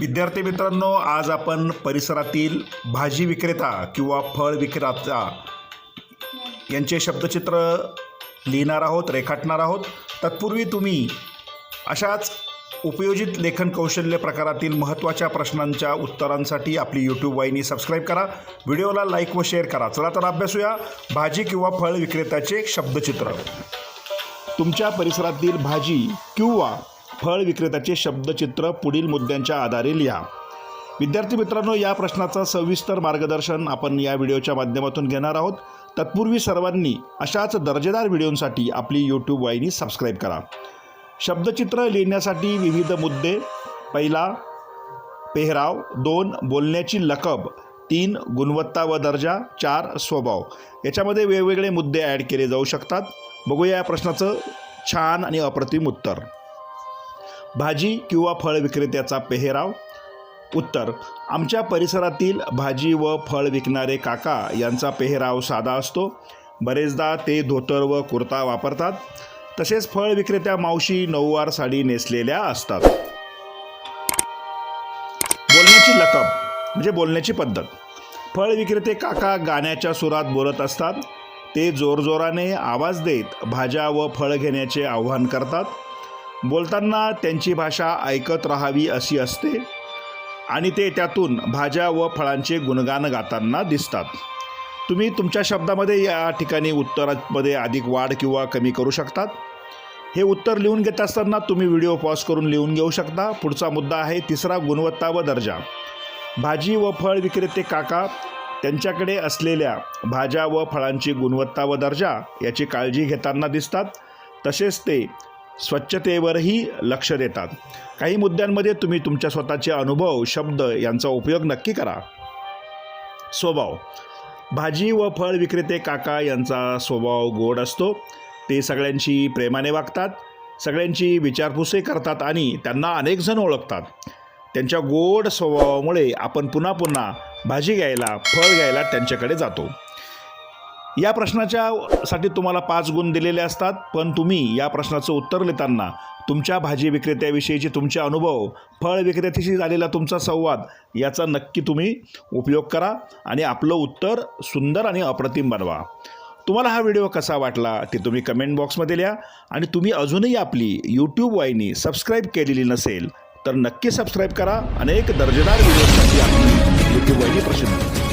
विद्यार्थी मित्रांनो आज आपण परिसरातील भाजी विक्रेता किंवा फळ विक्रेता यांचे शब्दचित्र लिहिणार आहोत रेखाटणार आहोत. तत्पूर्वी तुम्ही अशाच उपयोजित लेखन कौशल्य प्रकारातील महत्त्वाच्या प्रश्नांच्या उत्तरांसाठी आपली यूट्यूब वाहिनी सबस्क्राईब करा. व्हिडिओला लाईक व शेअर करा. चला तर अभ्यासूया भाजी किंवा फळ विक्रेत्याचे शब्दचित्र. तुमच्या परिसरातील भाजी किंवा फळ विक्रेत्याचे शब्दचित्र पुढील मुद्द्यांच्या आधारे लिहा. विद्यार्थी मित्रांनो या प्रश्नाचं सविस्तर मार्गदर्शन आपण या व्हिडिओच्या माध्यमातून घेणार आहोत. तत्पूर्वी सर्वांनी अशाच दर्जेदार व्हिडिओंसाठी आपली यूट्यूब वाहिनी सबस्क्राईब करा. शब्दचित्र लिहिण्यासाठी विविध मुद्दे. पहिला पेहराव. दोन बोलण्याची लकब. तीन गुणवत्ता व दर्जा. चार स्वभाव. याच्यामध्ये वेगवेगळे मुद्दे ॲड केले जाऊ शकतात. बघूया या प्रश्नाचं छान आणि अप्रतिम उत्तर. भाजी किंवा फळ विक्रेत्याचा पेहराव? उत्तर आमच्या परिसरातील भाजी व फळ विकणारे काका यांचा पेहराव साधा असतो. बरेचदा ते धोतर व कुर्ता वापरतात. तसेच फळ विक्रेत्या मावशी नऊवार साडी नेसलेल्या असतात. बोलण्याची लकब म्हणजे बोलण्याची पद्धत. फळ विक्रेते काका गाण्याच्या सुरात बोलत असतात. ते जोरजोराने आवाज देत भाज्या व फळ घेण्याचे आव्हान करतात. बोलताना त्यांची भाषा ऐकत राहावी अशी असते. आणि ते त्यातून भाज्या व फळांचे गुणगान गाताना दिसतात. तुम्ही तुमच्या शब्दामध्ये या ठिकाणी उत्तरामध्ये अधिक वाढ किंवा कमी करू शकतात. हे उत्तर लिहून घेत असताना तुम्ही व्हिडिओ पॉज करून लिहून घेऊ शकता. पुढचा मुद्दा आहे तिसरा गुणवत्ता व दर्जा. भाजी व फळ विक्रेते काका त्यांच्याकडे असलेल्या भाज्या व फळांची गुणवत्ता व दर्जा याची काळजी घेताना दिसतात. तसेच ते स्वच्छतेवरही लक्ष देतात. काही मुद्द्यांमध्ये तुम्ही तुमच्या स्वतःचे अनुभव शब्द यांचा उपयोग नक्की करा. स्वभाव. भाजी व फळ विक्रेते काका यांचा स्वभाव गोड असतो. ते सगळ्यांशी प्रेमाने वागतात सगळ्यांची विचारपूसही करतात आणि त्यांना अनेकजण ओळखतात. त्यांच्या गोड स्वभावामुळे आपण पुन्हा पुन्हा भाजी घ्यायला फळ घ्यायला त्यांच्याकडे जातो. या प्रश्नाच्या साठी तुम्हाला पाच गुण दिलेले असतात पण तुम्ही या प्रश्नाचं उत्तर लिहिताना तुमच्या भाजी विक्रेत्याविषयीचे तुमचे अनुभव फळ विक्रेत्याशी झालेला तुमचा संवाद याचा नक्की तुम्ही उपयोग करा आणि आपलं उत्तर सुंदर आणि अप्रतिम बनवा. तुम्हाला हा व्हिडिओ कसा वाटला ते तुम्ही कमेंट बॉक्समध्ये लिहा आणि तुम्ही अजूनही आपली यूट्यूब वाहिनी सबस्क्राईब केलेली नसेल तर नक्की सबस्क्राईब करा. अनेक दर्जेदार व्हिडिओसाठी आपली यूट्यूब वाहिनी प्रसिद्ध